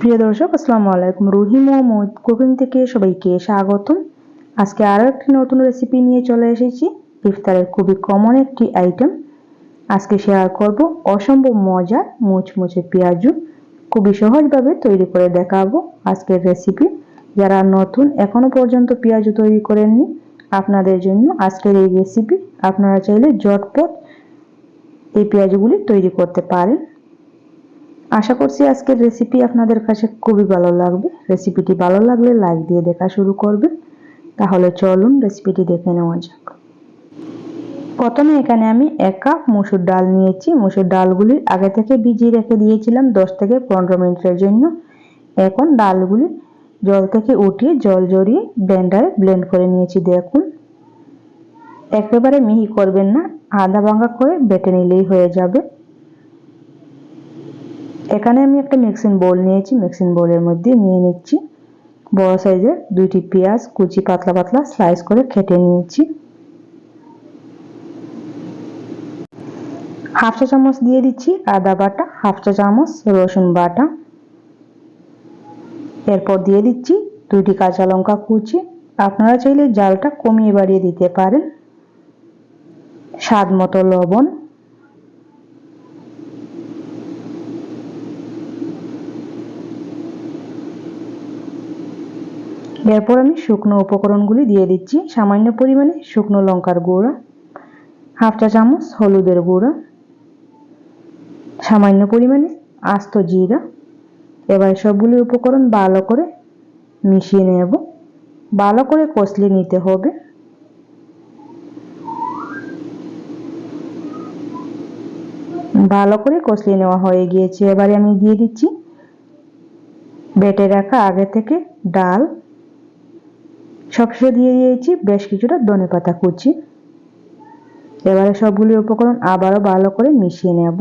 প্রিয় দর্শক, আসসালামু আলাইকুম। রুহি মোহাম্মদ কুকিং থেকে সবাইকে স্বাগতম। আজকে আরও একটি নতুন রেসিপি নিয়ে চলে এসেছি। ইফতারের খুবই কমন একটি আইটেম আজকে শেয়ার করব অসম্ভব মজার মুচমুচে পেঁয়াজু। খুবই সহজভাবে তৈরি করে দেখাবো আজকের রেসিপি যারা নতুন এখনও পর্যন্ত পেঁয়াজু তৈরি করেননি, আপনাদের জন্য আজকের এই রেসিপি আপনারা চাইলে জটপট এই পেঁয়াজগুলি তৈরি করতে পারেন। আশা করছি আজকের রেসিপি আপনাদের কাছে খুবই ভালো লাগবে। রেসিপিটি ভালো লাগলে লাইক দিয়ে দেখা শুরু করবে। তাহলে চলুন রেসিপিটি দেখে নেওয়া যাক। প্রথমে এখানে আমি এক কাপ মুসুর ডাল নিয়েছি। মুসুর ডালগুলি আগে থেকে ভিজিয়ে রেখে দিয়েছিলাম দশ থেকে পনেরো মিনিটের জন্য। এখন ডালগুলি জল থেকে উঠিয়ে জল জড়িয়ে ব্লেন্ডারে ব্লেন্ড করে নিয়েছি, দেখুন। একেবারে মিহি করবেন না আধা ভাঙা করে বেটে নিলেই হয়ে যাবে। এখানে আমি একটা মিক্সিং বোল নিয়েছি। মিক্সিং বোলের মধ্যে নিয়ে নিচ্ছি। বড় সাইজের দুইটি পেঁয়াজ কুচি পাতলা পাতলা স্লাইস করে কেটে নিয়েছি। হাফ চা চামচ দিয়ে দিচ্ছি আদা বাটা, হাফ চা চামচ রসুন বাটা। এরপর দিয়ে দিচ্ছি দুইটি কাঁচা লঙ্কা কুচি। আপনারা চাইলে জালটা কমিয়ে বাড়িয়ে দিতে পারেন। স্বাদ মতো লবণ। এরপর আমি শুকনো উপকরণগুলি দিয়ে দিচ্ছি। সামান্য পরিমাণে শুকনো লঙ্কার গুঁড়া, হাফ চা চামচ হলুদের গুঁড়া, সামান্য পরিমাণে আস্ত জিরা। এবার সবগুলি উপকরণ ভালো করে মিশিয়ে নেব। ভালো করে কষলে নিতে হবে। ভালো করে কষলিয়ে নেওয়া হয়ে গিয়েছে। এবারে আমি দিয়ে দিচ্ছি বেটে রাখা আগে থেকে ডাল। সবশেষে দিয়ে দিয়েছি, বেশ কিছুটা ধনে পাতা কুচি। এবারে সবগুলি উপকরণ আবারও ভালো করে মিশিয়ে নেব।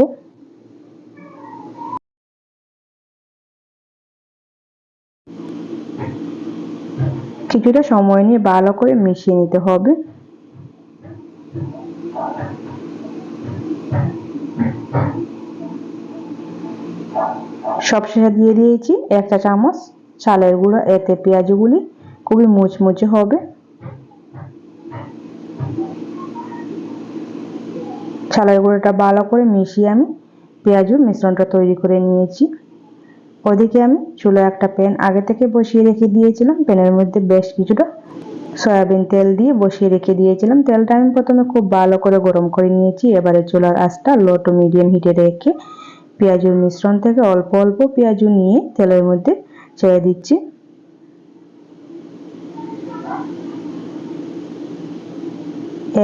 কিছুটা সময় নিয়ে ভালো করে মিশিয়ে নিতে হবে। সবশেষে দিয়ে দিয়েছি একটা চামচ চালের গুঁড়ো, এতে পেঁয়াজগুলি খুবই মুচমুচে হবে। চালের গুঁড়োটা ভালো করে মিশিয়ে আমি পেঁয়াজুর মিশ্রণটা তৈরি করে নিয়েছি। ওদিকে আমি চুলো একটা প্যান আগে থেকে বসিয়ে রেখে দিয়েছিলাম। প্যানের মধ্যে বেশ কিছুটা সয়াবিন তেল দিয়ে বসিয়ে রেখে দিয়েছিলাম। তেলটা আমি প্রথমে খুব ভালো করে গরম করে নিয়েছি। এবারে চুলার আঁচটা লো টু মিডিয়াম হিটে রেখে পেঁয়াজুর মিশ্রণ থেকে অল্প অল্প পেঁয়াজু নিয়ে তেলের মধ্যে ছেড়ে দিচ্ছি।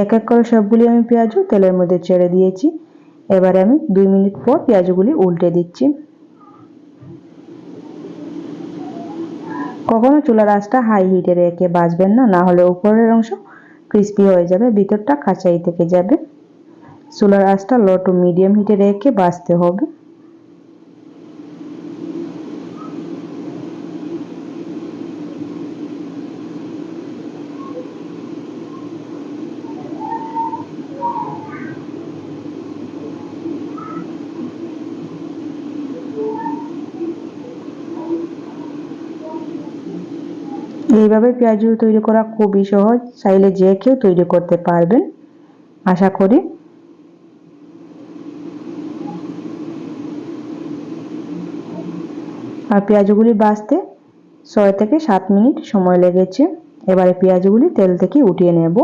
এক এক করে সবগুলি আমি পেঁয়াজু তেলের মধ্যে ছেড়ে দিয়েছি। এবারে আমি দুই মিনিট পর পেঁয়াজগুলি উল্টে দিচ্ছি। কখনো চুলার আঁচটা হাই হিটে রেখে বাজবেন না না হলে উপরের অংশ ক্রিস্পি হয়ে যাবে, ভিতরটা কাঁচাই থেকে যাবে। চুলার আঁচটা লো টু মিডিয়াম হিটে রেখে বাজতে হবে। এইভাবে পেঁয়াজু তৈরি করা খুবই সহজ। চাইলে যে কেউ তৈরি করতে পারবেন। আশা করি আর পেঁয়াজগুলি বাঁচতে ছয় থেকে সাত মিনিট সময় লেগেছে। এবারে পেঁয়াজগুলি তেল থেকে উঠিয়ে নেব।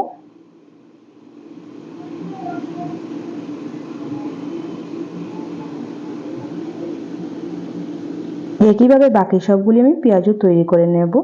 একইভাবে বাকি সবগুলি আমি পেঁয়াজু তৈরি করে নেব।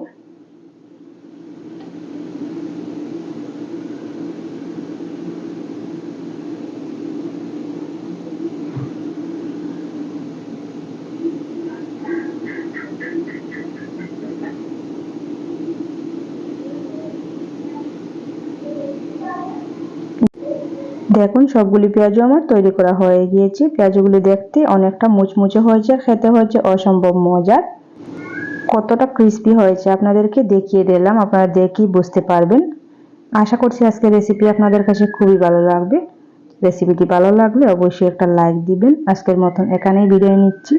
দেখুন, সবগুলি পেঁয়াজও আমার তৈরি করা হয়ে গিয়েছে। পেঁয়াজগুলি দেখতে অনেকটা মুচমুচে হয়েছে, খেতে হয়েছে অসম্ভব মজার। কতটা ক্রিস্পি হয়েছে আপনাদেরকে দেখিয়ে দিলাম, আপনারা দেখেই বুঝতে পারবেন। আশা করছি আজকে রেসিপি আপনাদের কাছে খুবই ভালো লাগবে। রেসিপিটি ভালো লাগলে অবশ্যই একটা লাইক দিবেন। আজকের মতন এখানেই বিদায় নিচ্ছি।